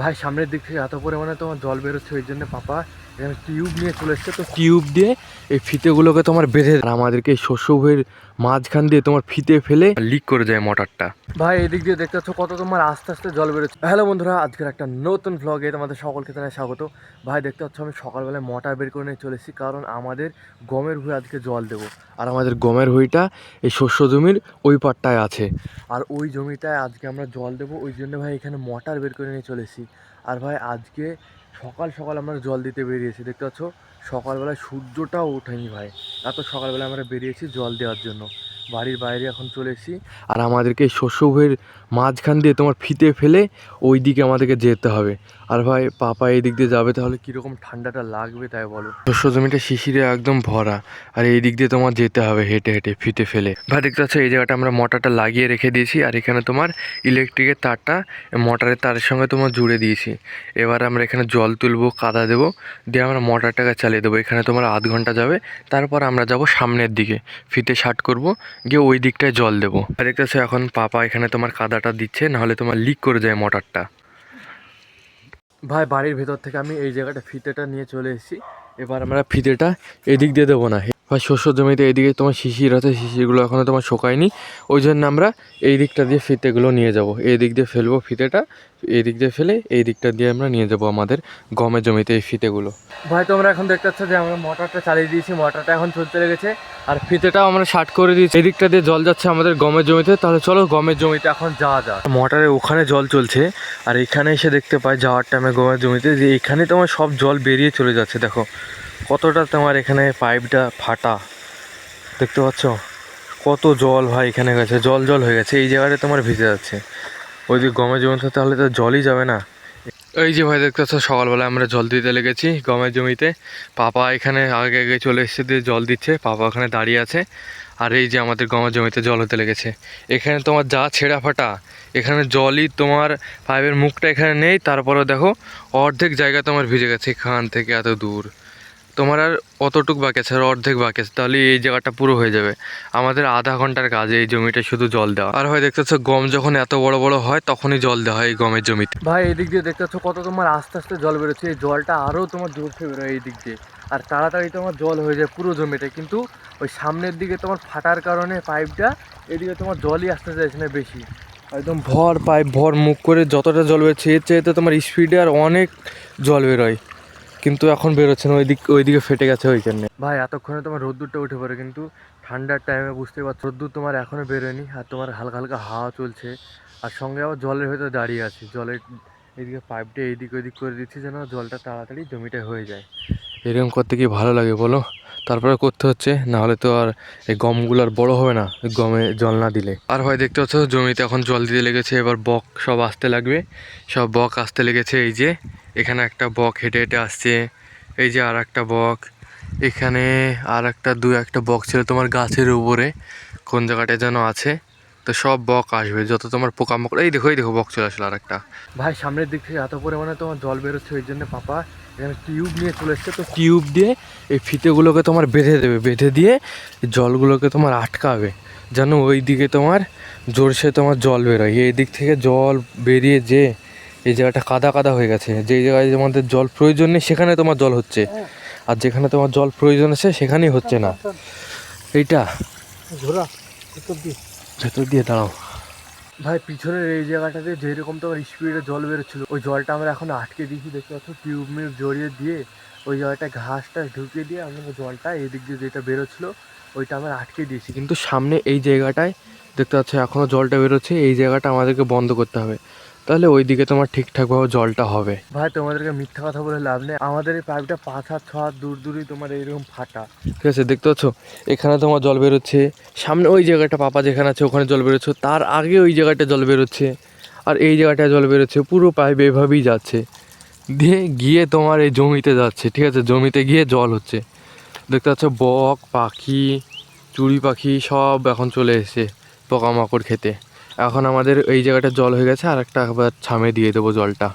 ভাই সামনের দিক থেকে এত পরিমাণে তোমার জল বেরোচ্ছে ওই জন্য পাপা এখানে টিউব নিয়ে চলে এসছে। তো টিউব দিয়ে এই ফিতেগুলোকে তোমার বেঁধে আর আমাদেরকে এই শস্য ভুঁইয়ের মাঝখান দিয়ে তোমার ফিতে ফেলে লিক করে যায় মোটরটা ভাই এদিক দিয়ে দেখতে পাচ্ছ কত তোমার আস্তে আস্তে জল বেরোচ্ছে। হ্যালো বন্ধুরা আজকের একটা নতুন ভ্লগে তোমাদের সকলকে জানাই স্বাগত। ভাই দেখতে পাচ্ছ আমি সকালবেলায় মোটর বের করে নিয়ে চলেছি কারণ আমাদের গমের ভুঁই আজকে জল দেবো। আর আমাদের গমের ভুঁইটা এই শস্য জমির ওই পাটটায় আছে। আর ওই জমিটায় আজকে আমরা জল দেবো ওই জন্য ভাই এখানে মোটর বের করে নিয়ে চলেছি আর ভাই আজকে সকাল সকাল আমরা জল দিতে বেরিয়েছি, দেখতে পাচ্ছ? সকালবেলায় সূর্যটাও ওঠেনি ভাই। এত সকালবেলা আমরা বেরিয়েছি জল দেওয়ার জন্য। বাড়ির বাইরে এখন চলে এসেছি। আর আমাদেরকে এই শস্য ভুঁইয়ের মাঝখান দিয়ে তোমার ফিতে ফেলে ওই দিকে আমাদেরকে যেতে হবে। আর ভাই, পাপা এই দিক দিয়ে যাবে, তাহলে কীরকম ঠান্ডাটা লাগবে তাই বলো। শস্য জমিটা শিশিরে একদম ভরা, আর এই দিক দিয়ে তোমার যেতে হবে হেঁটে হেঁটে, ফিতে ফেলে। ভাই, দেখতে পাচ্ছ, এই জায়গাটা আমরা মোটরটা লাগিয়ে রেখে দিয়েছি, আর এখানে তোমার ইলেকট্রিকের তারটা, মোটরের তারের সঙ্গে তোমার জুড়ে দিয়েছি। এবার আমরা এখানে জল তুলবো, কাদা দেবো, দিয়ে আমরা মোটরটাকে চালিয়ে দেবো। এখানে তোমার আধ ঘণ্টা যাবে, তারপর আমরা যাব সামনের দিকে, ফিতে শার্ট করব, গিয়ে ওই দিকটায় জল দেবো। আর দেখতে পাচ্ছ, এখন পাপা এখানে তোমার কাদাটা দিচ্ছে, নাহলে তোমার লিক করে যায় মোটরটা। ভাই, বাড়ির ভেতর থেকে আমি এই জায়গাটা ফিতেটা নিয়ে চলে এসেছি। এবার আমরা ফিতেটা এদিক দিয়ে দেবো না। ভাই শস্য জমিতে এদিকে তোমার শিশির আছে শিশিরগুলো এখনও তোমার শোকায়নি। ওই জন্য আমরা এই দিকটা দিয়ে ফিতেগুলো নিয়ে যাব। এই দিক দিয়ে ফেলব ফিতেটা এই দিক দিয়ে ফেলে এই দিকটা দিয়ে আমরা নিয়ে যাব আমাদের গমের জমিতে এই ফিতেগুলো। ভাই তোমরা এখন দেখতে পাচ্ছ যে আমরা মোটরটা চালিয়ে দিয়েছি মোটরটা এখন চলতে লেগেছে। আর ফিতেটাও আমরা শার্ট করে দিয়েছি। এই দিকটা দিয়ে জল যাচ্ছে আমাদের গমের জমিতে তাহলে চলো গমের জমিতে এখন যাওয়া যাক। মোটরে ওখানে জল চলছে আর এখানে এসে দেখতে পাই যাওয়ার টাইমে গমের জমিতে যে এখানে তোমার সব জল বেরিয়ে চলে যাচ্ছে দেখো। কতটা তোমার এখানে পাইপটা ফাটা? দেখতে পাচ্ছ? কত জল ভাই এখানে গেছে, জল জল হয়ে গেছে। এই জায়গাটা তোমার ভিজে যাচ্ছে। ওইদিকে গমের জমিতে তাহলে তো জলই যাবে না। এই যে ভাই দেখতে পাচ্ছ সকালবেলা আমরা জল দিতে লেগেছি গমের জমিতে। পাপা এখানে আগে আগে চলে এসে দিয়ে জল দিচ্ছে। পাপা ওখানে দাঁড়িয়ে আছে। আর এই যে আমাদের গমের জমিতে জল হতে লেগেছে। এখানে তোমার যা ছেঁড়া ফাটা, এখানে জলই তোমার পাইপের মুখটা এখানে নেই। তারপরে দেখো, অর্ধেক জায়গা তোমার ভিজে গেছে এখান থেকে এত দূর। তোমার আর অতটুক বাকি আছে, আর অর্ধেক বাকি আছে, তাহলে এই জায়গাটা পুরো হয়ে যাবে। আমাদের আধা ঘণ্টার কাজ এই জমিটা শুধু জল দেওয়া। আর হয় দেখতেছো, গম যখন এত বড় বড় হয়, তখনই জল দেওয়া হয় এই গমের জমিতে। ভাই এই দিক দিয়ে দেখতেছো কত তোমার আস্তে আস্তে জল বেরোচ্ছে, এই জলটা আরও তোমার জোর থেকে বেরোয় এই দিক দিয়ে। আর তাড়াতাড়ি তোমার জল হয়ে যায় পুরো জমিতে, কিন্তু ওই সামনের দিকে তোমার ফাটার কারণে পাইপটা এদিকে তোমার জলই আসতে চাইছে না বেশি। একদম ভর পাইপ, ভর মুখ করে যতটা জল বেরোচ্ছে, এর চাইতে তোমার স্পিডে আর অনেক জল বেরোয়। কিন্তু এখন বেরোচ্ছে না ওই দিক ওইদিকে ফেটে গেছে ওই জন্যে। ভাই এতক্ষণে তোমার রোদ্দুরটা উঠে পড়ে কিন্তু ঠান্ডার টাইমে বুঝতে পারছ রোদ্দুর তোমার এখনও বেরোয়নি আর তোমার হালকা হালকা হাওয়া চলছে। আর সঙ্গে আবার জলের ভেতরে দাঁড়িয়ে আছে জলের এদিকে পাইপটা এইদিক ওইদিক করে দিচ্ছি যেন জলটা তাড়াতাড়ি জমিটা হয়ে যায়। এরকম করতে কি ভালো লাগে বলো? তারপরে করতে হচ্ছে না হলে তো আর এই গমগুলো আর বড়ো হবে না গমে জল না দিলে। আর হয় দেখতে পাচ্ছ, জমিতে এখন জল দিতে লেগেছে, এবার বক সব আসতে লাগবে। সব বক আসতে লেগেছে, এই যে এখানে একটা বক হেঁটে হেঁটে আসছে, এই যে আর একটা বক, এখানে আর একটা দু একটা বক ছিল তোমার গাছের উপরে, কোন জায়গাটায় যেন আছে। তো সব বক আসবে যত তোমার পোকামাকড়। এই দেখো এই দেখো বক চলে আসলো আর একটা ভাই সামনের দিক থেকে এত পরিমাণে তোমার জল বেরোচ্ছে ওই জন্য পাপা এখানে টিউব নিয়ে চলে এসছে। তো টিউব দিয়ে এই ফিতেগুলোকে তোমার বেঁধে দেবে বেঁধে দিয়ে জলগুলোকে তোমার আটকাবে যেন ওই দিকে তোমার জোরসে তোমার জল বেরোয়। এই দিক থেকে জল বেরিয়ে যে এই জায়গাটা কাদা কাদা হয়ে গেছে যেই জায়গায় আমাদের জল প্রয়োজন নেই সেখানে তোমার জল হচ্ছে। আর যেখানে তোমার জল প্রয়োজন আছে সেখানেই হচ্ছে না। এইটা। ঘোরা দিয়ে ভেতর দিয়ে দাঁড়াও। ভাই পিছনের এই জায়গাটাতে যেরকম তোমার স্পিডে জল বেরোচ্ছিল ওই জলটা আমরা এখন আটকে দিয়েছি দেখতে পাচ্ছ? টিউব মিউব জড়িয়ে দিয়ে ওই জায়গাটা ঘাসটা ঢুকিয়ে দিয়ে আমরা জলটা এদিক দিক দিয়ে যেটা বেরোচ্ছিল ওইটা আমরা আটকে দিয়েছি। কিন্তু সামনে এই জায়গাটায় দেখতে পাচ্ছ এখনও জলটা বেরোচ্ছে এই জায়গাটা আমাদেরকে বন্ধ করতে হবে। তাহলে ওই দিকে তোমার ঠিকঠাকভাবে জলটা হবে। ভাই তোমাদেরকে মিথ্যা কথা বলে লাভ নেই। আমাদের এই পাইপটা পাঁচ হাত ছ হাত দূর দূরই তোমার এইরকম ফাটা। ঠিক আছে দেখতে পাচ্ছ? এখানে তোমার জল বেরোচ্ছে। সামনে ওই জায়গাটা পাপা যেখানে আছে ওখানে জল বেরোচ্ছে। তার আগে ওই জায়গাটা জল বেরোচ্ছে। আর এই জায়গাটায় জল বেরোচ্ছে পুরো পাইপ এভাবেই যাচ্ছে। দিয়ে গিয়ে তোমার এই জমিতে যাচ্ছে ঠিক আছে? জমিতে গিয়ে জল হচ্ছে। দেখতে পাচ্ছ বক পাখি চুড়ি পাখি সব এখন চলে এসেছে পোকামাকড় খেতে। এখন আমাদের এই জায়গাটা জল হয়ে গেছে আর একটা আবার ছামে দিয়ে দেবো জলটা।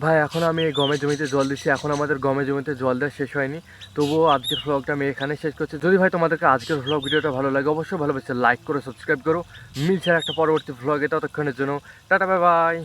ভাই, এখন আমি গমের জমিতে জল দিচ্ছি। এখন আমাদের গমের জমিতে জল দেওয়া শেষ হয়নি। তবুও আজকের ভ্লগটা আমি এখানে শেষ করছি। যদি ভাই তোমাদেরকে আজকের ভ্লগ ভিডিওটা ভালো লাগে, অবশ্যই ভালোবাসে লাইক করো সাবস্ক্রাইব করো। মিলছে একটা পরবর্তী ভ্লগে ততক্ষণের জন্য টাটা বাই বাই